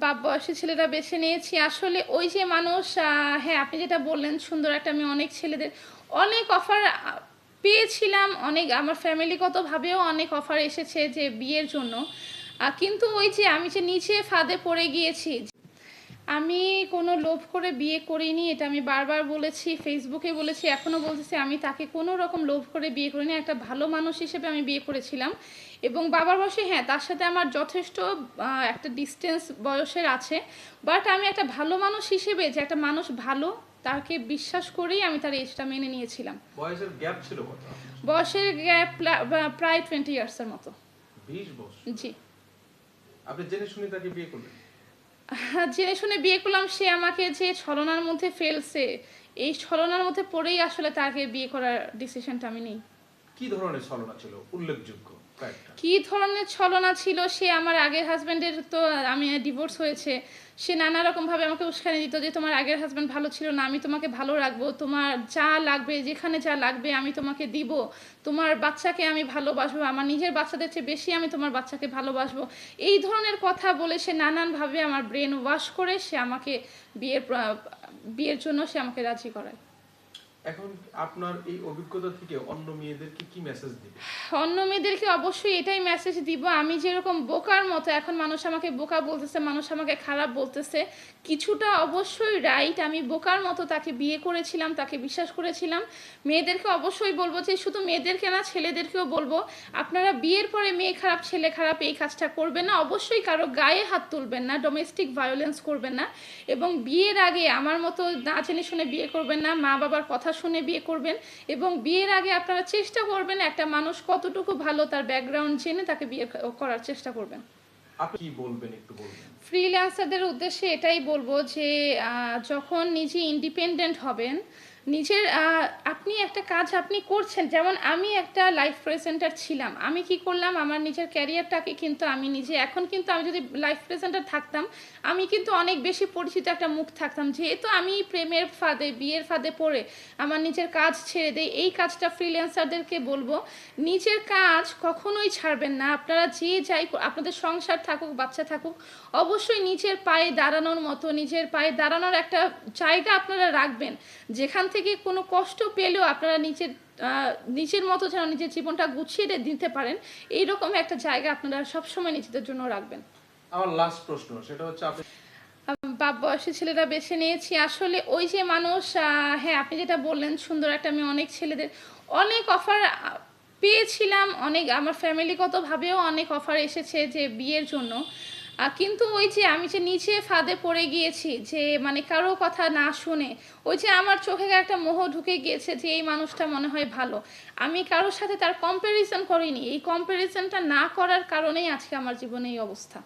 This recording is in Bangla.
বা বয়সী ছেলেরা বেছে নিয়েছি। আসলে ওই যে মানুষ হ্যাঁ আপনি যেটা বললেন, সুন্দর একটা আমি অনেক ছেলেদের অনেক অফার পেয়েছিলাম। অনেক আমার ফ্যামিলিগতভাবেও অনেক অফার এসেছে যে বিয়ের জন্য। কিন্তু ওই যে আমি যে নিচে ফাঁদে পড়ে গিয়েছি আমি কোনো লোভ করে বিয়ে করিনি এটা আমি বারবার বলেছি ফেসবুকে বলেছি এখনও বলতেছি আমি তাকে কোনো রকম লোভ করে বিয়ে করিনি একটা ভালো মানুষ হিসেবে আমি বিয়ে করেছিলাম। এবং বাবার বয়সে হ্যাঁ তার সাথে আমার যথেষ্ট একটা ডিস্টেন্স বয়সের আছে বাট আমি একটা ভালো মানুষ হিসেবে যে একটা মানুষ ভালো তাকে বিশ্বাস করেই আমি তার এজটা মেনে নিয়েছিলাম। বয়সের গ্যাপ ছিল বয়সের গ্যাপ প্রায় টোয়েন্টি ইয়ার্সের মতো। জি। আপনি জেনে শুনে তাকে বিয়ে করলেন? জেনে শুনে বিয়ে করলাম, সে আমাকে যে ছলনার মধ্যে ফেলছে, এই ছলনার মধ্যে পড়েই আসলে তাকে বিয়ে করার ডিসিশনটা আমি নিই। কি ধরনের ছলনা ছিল? উল্লেখযোগ্য। কি ধরনের ছলনা ছিল? সে আমার আগের হাজব্যান্ডের তো আমি ডিভোর্স হয়েছে। সে নানা রকমভাবে আমাকে উস্কানি দিত যে, তোমার আগের হাজব্যান্ড ভালো ছিল না, আমি তোমাকে ভালো রাখব। তোমার যা লাগবে, যেখানে যা লাগবে, আমি তোমাকে দিব। তোমার বাচ্চাকে আমি ভালোবাসবো। আমার নিজের বাচ্চাদের চেয়ে বেশি আমি তোমার বাচ্চাকে ভালোবাসবো। এই ধরনের কথা বলে সে নানানভাবে আমার ব্রেন ওয়াশ করে সে আমাকে বিয়ের বিয়ের জন্য সে আমাকে রাজি করায়। এখন আপনার এই অভিজ্ঞতা থেকে অন্য মেয়েদেরকে কি মেসেজ দিবে? অন্য মেয়েদেরকে অবশ্যই এটাই মেসেজ দিব। আমি যেরকম বোকার মতো এখন মানুষ আমাকে বোকা বলতেছে, মানুষ আমাকে খারাপ বলতেছে, কিছুটা অবশ্যই রাইট আমি বোকার মতো তাকে বিয়ে করেছিলাম, তাকে বিশ্বাস করেছিলাম। মেয়েদেরকে অবশ্যই বলব যে, শুধু মেয়েদেরকে না, ছেলেদেরকেও বলব, আপনারা বিয়ের পরে মেয়ে খারাপ, ছেলে খারাপ এই কাজটা করবেন না। অবশ্যই কারও গায়ে হাত তুলবেন না ডোমেস্টিক ভায়োলেন্স করবেন না। এবং বিয়ের আগে আমার মতো না জেনে শুনে বিয়ে করবেন না মা বাবার কথা শুনে বিয়ে করবেন এবং বিয়ের আগে আপনারা চেষ্টা করবেন একটা মানুষ কতটুকু ভালো তার ব্যাকগ্রাউন্ড জেনে তাকে বিয়ে করার চেষ্টা করবেন। আপনি কি বলবেন একটু বলবেন? ফ্রিল্যান্সারদের উদ্দেশ্যে এটাই বলব যে আহ, যখন নিজে ইন্ডিপেন্ডেন্ট হবেন নিজের আপনি একটা কাজ আপনি করছেন, যেমন আমি একটা লাইফ প্রেজেন্টার ছিলাম, আমি কি করলাম, আমার নিজের ক্যারিয়ারটাকে কিন্তু আমি নিজে, এখন কিন্তু আমি যদি লাইফ প্রেজেন্টার থাকতাম, আমি কিন্তু অনেক বেশি পরিচিত একটা মুখ থাকতাম, যেহেতু আমি প্রেমের ফাঁদে, বিয়ের ফাঁদে পড়ে আমার নিজের কাজ ছেড়ে দেই, এই কাজটা ফ্রিল্যান্সারদেরকে বলব, নিজের কাজ কখনোই ছাড়বেন না, আপনারা যে যাই আপনাদের সংসার থাকুক, বাচ্চা থাকুক, অবশ্যই নিজের পায়ে দাঁড়ানোর মতো, নিজের পায়ে দাঁড়ানোর একটা জায়গা আপনারা রাখবেন, যেখান থেকে কোনো কষ্ট পেলেও আপনারা নিজের আহ, নিজের মতো যেন নিজের জীবনটা গুছিয়ে দিতে পারেন এইরকম একটা জায়গা আপনারা সবসময় নিজেদের জন্য রাখবেন। আমার লাস্ট প্রশ্ন সেটা হচ্ছে আপনি বা বয়সী ছেলেরা বেছে নিয়েছি। আসলে ওই যে মানুষ হ্যাঁ আপনি যেটা বললেন সুন্দর একটা আমি অনেক ছেলেদের অনেক অফার পেয়েছিলাম। অনেক আমার ফ্যামিলিগতভাবেও অনেক অফার এসেছে যে বিয়ের জন্য। কিন্তু ওই যে আমি যে নিচে ফাঁদে পড়ে গিয়েছি, যে মানে কারও কথা না শুনে, ওই যে আমার চোখে একটা মোহ ঢুকে গিয়েছে যে এই মানুষটা মনে হয় ভালো। আমি কারোর সাথে তার কম্প্যারিজন করিনি। এই কম্প্যারিজনটা না করার কারণেই আজকে আমার জীবনে এই অবস্থা।